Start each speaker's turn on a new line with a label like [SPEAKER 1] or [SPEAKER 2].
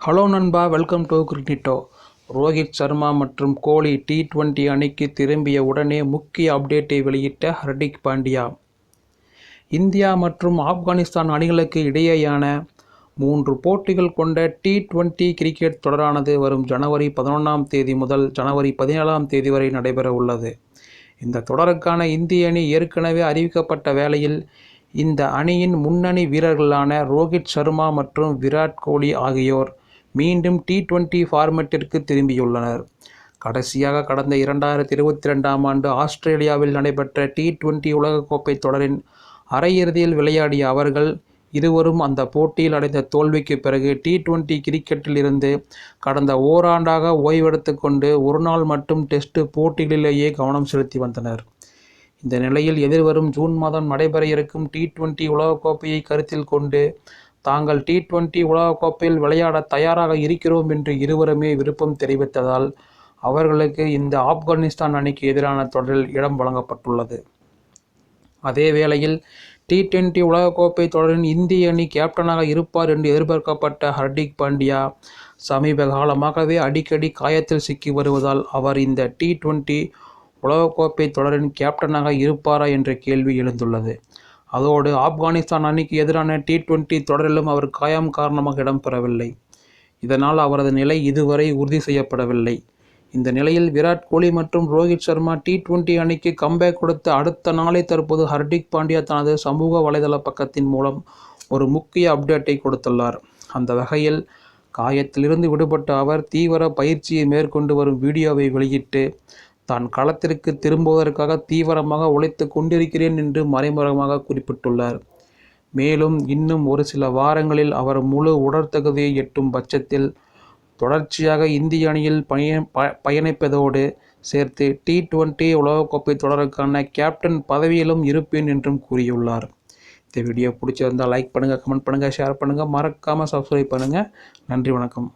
[SPEAKER 1] Hello நண்பா welcome to கிரிக்கெட்டோ ரோஹித் சர்மா மற்றும் கோலி டி ட்வெண்ட்டி அணிக்கு திரும்பிய உடனே முக்கிய அப்டேட்டை வெளியிட்ட ஹர்திக் பாண்டியா. இந்தியா மற்றும் ஆப்கானிஸ்தான் அணிகளுக்கு இடையேயான மூன்று போட்டிகள் கொண்ட டி ட்வெண்ட்டி கிரிக்கெட் தொடரானது வரும் ஜனவரி பதினொன்றாம் தேதி முதல் ஜனவரி பதினேழாம் தேதி வரை நடைபெற உள்ளது. இந்த தொடருக்கான இந்திய அணி ஏற்கனவே அறிவிக்கப்பட்ட வேளையில் இந்த அணியின் முன்னணி வீரர்களான ரோஹித் சர்மா மற்றும் விராட் கோலி ஆகியோர் மீண்டும் டி டுவெண்ட்டி ஃபார்மெட்டிற்கு திரும்பியுள்ளனர். கடைசியாக கடந்த இரண்டாயிரத்தி இருபத்தி ரெண்டாம் ஆண்டு ஆஸ்திரேலியாவில் நடைபெற்ற டி டுவெண்ட்டி உலகக்கோப்பை தொடரின் அரையிறுதியில் விளையாடிய அவர்கள் இருவரும் அந்த போட்டியில் அடைந்த தோல்விக்கு பிறகு டி டுவெண்டி கிரிக்கெட்டில் இருந்து கடந்த ஓராண்டாக ஓய்வெடுத்து கொண்டு ஒருநாள் மட்டும் டெஸ்ட் போட்டிகளிலேயே கவனம் செலுத்தி வந்தனர். இந்த நிலையில் எதிர்வரும் ஜூன் மாதம் நடைபெற இருக்கும் டி டுவெண்டி உலகக்கோப்பையை கருத்தில் கொண்டு தாங்கள் டி டுவெண்டி உலகக்கோப்பையில் விளையாட தயாராக இருக்கிறோம் என்று இருவருமே விருப்பம் தெரிவித்ததால் அவர்களுக்கு இந்த ஆப்கானிஸ்தான் அணிக்கு எதிரான தொடரில் இடம் வழங்கப்பட்டுள்ளது. அதே வேளையில் டி டுவெண்டி உலகக்கோப்பை தொடரின் இந்திய அணி கேப்டனாக இருப்பார் என்று எதிர்பார்க்கப்பட்ட ஹர்திக் பாண்டியா சமீப காலமாகவே அடிக்கடி காயத்தில் சிக்கி வருவதால் அவர் இந்த டி டுவெண்டி உலகக்கோப்பை தொடரின் கேப்டனாக இருப்பாரா என்ற கேள்வி எழுந்துள்ளது. அதோடு ஆப்கானிஸ்தான் அணிக்கு எதிரான டி டுவெண்டி தொடரிலும் அவர் காயம் காரணமாக இடம்பெறவில்லை. இதனால் அவரது நிலை இதுவரை உறுதி செய்யப்படவில்லை. இந்த நிலையில் விராட் கோலி மற்றும் ரோஹித் சர்மா டி டுவெண்டி அணிக்கு கம்பேக் கொடுத்த அடுத்த நாளே தற்போது ஹர்திக் பாண்டியா தனது சமூக வலைதள பக்கத்தின் மூலம் ஒரு முக்கிய அப்டேட்டை கொடுத்துள்ளார். அந்த வகையில் காயத்திலிருந்து விடுபட்ட அவர் தீவிர பயிற்சியை மேற்கொண்டு வரும் வீடியோவை வெளியிட்டு தான் களத்திற்கு திரும்புவதற்காக தீவிரமாக உழைத்து கொண்டிருக்கிறேன் என்று மறைமுகமாக குறிப்பிட்டுள்ளார். மேலும் இன்னும் ஒரு சில வாரங்களில் அவர் முழு உடற்தகுதியை எட்டும் பட்சத்தில் தொடர்ச்சியாக இந்திய அணியில் பய ப பயணிப்பதோடு சேர்த்து டி டுவெண்ட்டி உலகக்கோப்பை தொடருக்கான கேப்டன் பதவியிலும் இருப்பேன் என்றும் கூறியுள்ளார். இந்த வீடியோ பிடிச்சிருந்தால் லைக் பண்ணுங்கள் கமெண்ட் பண்ணுங்கள் ஷேர் பண்ணுங்கள் மறக்காமல் சப்ஸ்கிரைப் பண்ணுங்கள் நன்றி வணக்கம்.